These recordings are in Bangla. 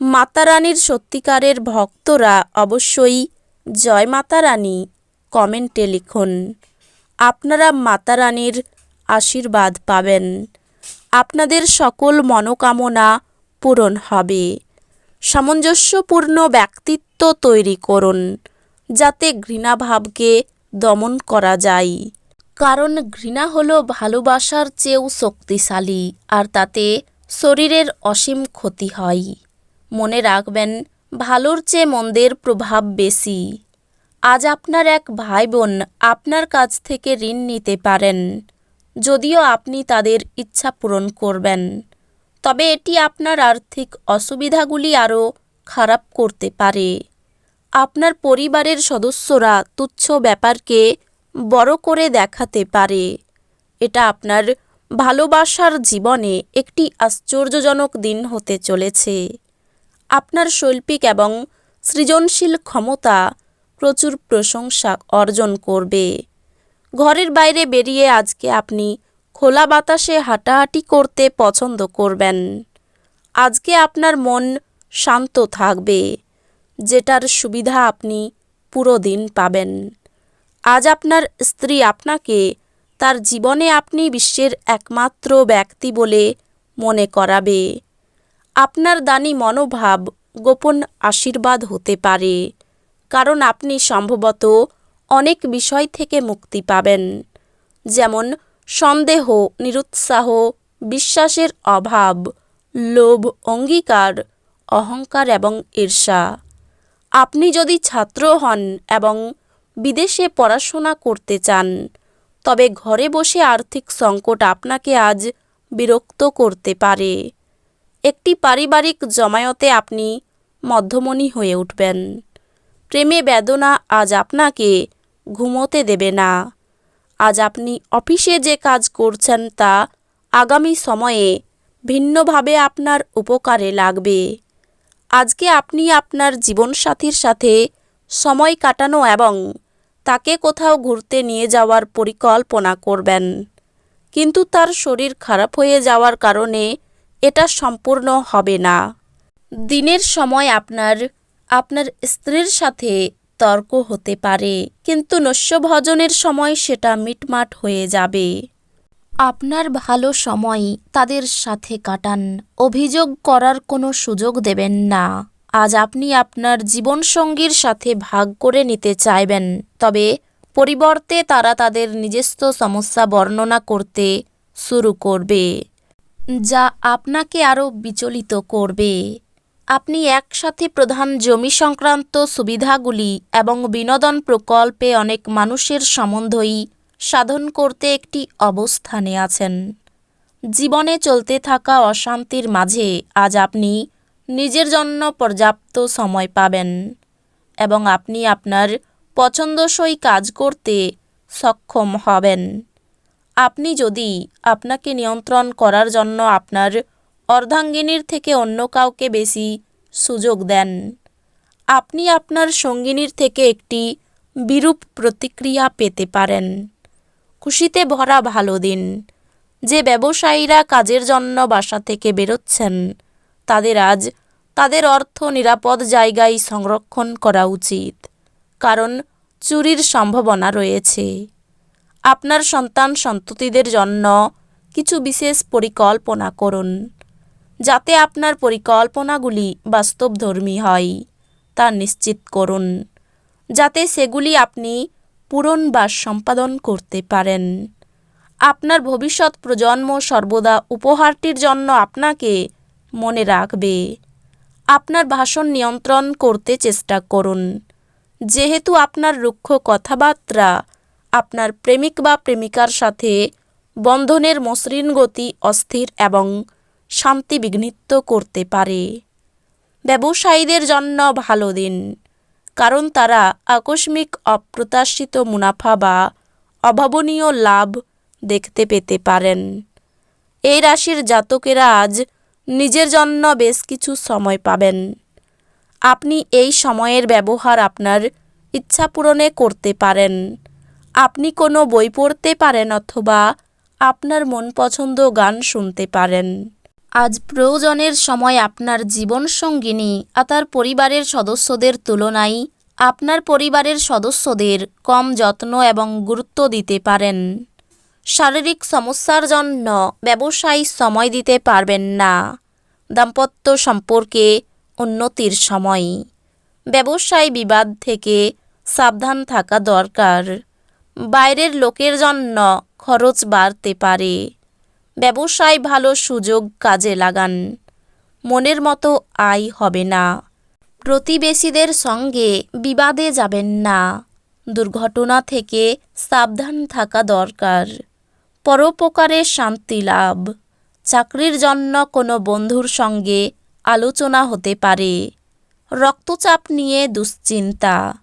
মাতারানীর সত্যিকারের ভক্তরা অবশ্যই জয় মাতারানী কমেন্টে লিখুন। আপনারা মাতারানীর আশীর্বাদ পাবেন। আপনাদের সকল মনোকামনা পূরণ হবে। সামঞ্জস্যপূর্ণ ব্যক্তিত্ব তৈরি করুন, যাতে ঘৃণাভাবকে দমন করা যায়। কারণ ঘৃণা হলো ভালোবাসার চেয়েও শক্তিশালী, আর তাতে শরীরের অসীম ক্ষতি হয়। মনে রাখবেন, ভালোর চেয়ে মন্দের প্রভাব বেশি। আজ আপনার এক ভাই বোন আপনার কাছ থেকে ঋণ নিতে পারেন, যদিও আপনি তাদের ইচ্ছা পূরণ করবেন। তবে এটি আপনার আর্থিক অসুবিধাগুলি আরও খারাপ করতে পারে। আপনার পরিবারের সদস্যরা তুচ্ছ ব্যাপারকে বড় করে দেখাতে পারে। এটা আপনার ভালোবাসার জীবনে একটি আশ্চর্যজনক দিন হতে চলেছে। আপনার শৈল্পিক এবং সৃজনশীল ক্ষমতা প্রচুর প্রশংসা অর্জন করবে। ঘরের বাইরে বেরিয়ে আজকে আপনি খোলা বাতাসে হাঁটাহাঁটি করতে পছন্দ করবেন। আজকে আপনার মন শান্ত থাকবে, যেটার সুবিধা আপনি পুরো দিন পাবেন। আজ আপনার স্ত্রী আপনাকে তার জীবনে আপনি বিশ্বের একমাত্র ব্যক্তি বলে মনে করাবে। আপনার দানি মনোভাব গোপন আশীর্বাদ হতে পারে, কারণ আপনি সম্ভবত অনেক বিষয় থেকে মুক্তি পাবেন, যেমন সন্দেহ, নিরুৎসাহ, বিশ্বাসের অভাব, লোভ, অঙ্গীকার, অহংকার এবং ঈর্ষা। আপনি যদি ছাত্র হন এবং বিদেশে পড়াশোনা করতে চান, তবে ঘরে বসে আর্থিক সংকট আপনাকে আজ বিরক্ত করতে পারে। একটি পারিবারিক জমায়তে আপনি মধ্যমণি হয়ে উঠবেন। প্রেমে বেদনা আজ আপনাকে ঘুমোতে দেবে না। আজ আপনি অফিসে যে কাজ করছেন তা আগামী সময়ে ভিন্নভাবে আপনার উপকারে লাগবে। আজকে আপনি আপনার জীবনসাথীর সাথে সময় কাটানো এবং তাকে কোথাও ঘুরতে নিয়ে যাওয়ার পরিকল্পনা করবেন। কিন্তু তার শরীর খারাপ হয়ে যাওয়ার কারণে এটা সম্পূর্ণ হবে না। দিনের সময় আপনার আপনার স্ত্রীর সাথে তর্ক হতে পারে, কিন্তু নস্যভজনের সময় সেটা মিটমাট হয়ে যাবে। আপনার ভালো সময় তাদের সাথে কাটান, অভিযোগ করার কোনো সুযোগ দেবেন না। আজ আপনি আপনার জীবনসঙ্গীর সাথে ভাগ করে নিতে চাইবেন, তবে পরিবর্তে তারা তাদের নিজস্ব সমস্যা বর্ণনা করতে শুরু করবে। যা আপনাকে আরও বিচলিত করবে। আপনি একসাথে প্রধান জমি সংক্রান্ত সুবিধাগুলি এবং বিনোদন প্রকল্পে অনেক মানুষের সম্বন্ধই সাধন করতে একটি অবস্থানে আছেন। জীবনে চলতে থাকা অশান্তির মাঝে আজ আপনি নিজের জন্য পর্যাপ্ত সময় পাবেন এবং আপনি আপনার পছন্দসই কাজ করতে সক্ষম হবেন। আপনি যদি আপনাকে নিয়ন্ত্রণ করার জন্য আপনার অর্ধাঙ্গিনীর থেকে অন্য কাউকে বেশি সুযোগ দেন, আপনি আপনার সঙ্গিনীর থেকে একটি বিরূপ প্রতিক্রিয়া পেতে পারেন। খুশিতে ভরা ভালো দিন। যে ব্যবসায়ীরা কাজের জন্য বাসা থেকে বেরোচ্ছেন, তাদের আজ তাদের অর্থ নিরাপদ জায়গায় সংরক্ষণ করা উচিত, কারণ চুরির সম্ভাবনা রয়েছে। আপনার সন্তান সন্ততিদের জন্য কিছু বিশেষ পরিকল্পনা করুন, যাতে আপনার পরিকল্পনাগুলি বাস্তবধর্মী হয়, তা নিশ্চিত করুন, যাতে সেগুলি আপনি পূরণ বা সম্পাদন করতে পারেন। আপনার ভবিষ্যৎ প্রজন্ম সর্বদা উপহারটির জন্য আপনাকে মনে রাখবে। আপনার ভাষণ নিয়ন্ত্রণ করতে চেষ্টা করুন, যেহেতু আপনার রুক্ষ কথাবার্তা আপনার প্রেমিক বা প্রেমিকার সাথে বন্ধনের মসৃণ গতি অস্থির এবং শান্তি বিঘ্নিত করতে পারে। ব্যবসায়ীদের জন্য ভালো দিন, কারণ তারা আকস্মিক অপ্রত্যাশিত মুনাফা বা অভাবনীয় লাভ দেখতে পেতে পারেন। এই রাশির জাতকেরা আজ নিজের জন্য বেশ কিছু সময় পাবেন। আপনি এই সময়ের ব্যবহার আপনার ইচ্ছা পূরণে করতে পারেন। আপনি কোনো বই পড়তে পারেন অথবা আপনার মন পছন্দ গান শুনতে পারেন। আজ প্রয়োজনের সময় আপনার জীবনসঙ্গিনী আর তার পরিবারের সদস্যদের তুলনায় আপনার পরিবারের সদস্যদের কম যত্ন এবং গুরুত্ব দিতে পারেন। শারীরিক সমস্যার জন্য ব্যবসায়ী সময় দিতে পারবেন না। দাম্পত্য সম্পর্কে উন্নতির সময়। ব্যবসায় বিবাদ থেকে সাবধান থাকা দরকার। বাইরের লোকের জন্য খরচ বাড়তে পারে। ব্যবসায় ভালো সুযোগ কাজে লাগান। মনের মতো আয় হবে না। প্রতিবেশীদের সঙ্গে বিবাদে যাবেন না। দুর্ঘটনা থেকে সাবধান থাকা দরকার। পরোপকারে শান্তি লাভ। চাকরির জন্য কোনো বন্ধুর সঙ্গে আলোচনা হতে পারে। রক্তচাপ নিয়ে দুশ্চিন্তা।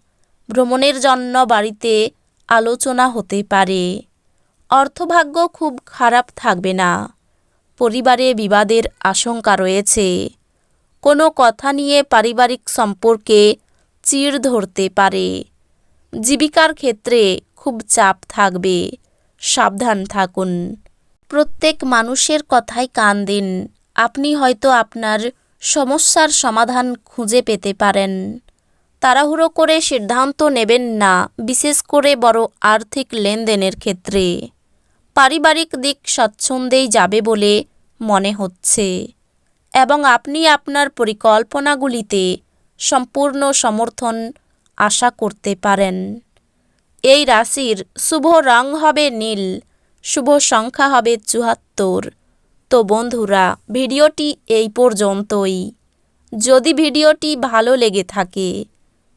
ভ্রমণের জন্য বাড়িতে আলোচনা হতে পারে। অর্থভাগ্য খুব খারাপ থাকবে না। পরিবারে বিবাদের আশঙ্কা রয়েছে। কোনো কথা নিয়ে পারিবারিক সম্পর্কে চিড় ধরতে পারে। জীবিকার ক্ষেত্রে খুব চাপ থাকবে। সাবধান থাকুন। প্রত্যেক মানুষের কথায় কান দিন। আপনি হয়তো আপনার সমস্যার সমাধান খুঁজে পেতে পারেন। তাড়াহুড়ো করে সিদ্ধান্ত নেবেন না, বিশেষ করে বড় আর্থিক লেনদেনের ক্ষেত্রে। পারিবারিক দিক স্বচ্ছন্দেই যাবে বলে মনে হচ্ছে। এবং আপনি আপনার পরিকল্পনাগুলিতে সম্পূর্ণ সমর্থন আশা করতে পারেন। এই রাশির শুভ রং হবে নীল, শুভ সংখ্যা হবে চুয়াত্তর। তো বন্ধুরা, ভিডিওটি এই পর্যন্তই। যদি ভিডিওটি ভালো লেগে থাকে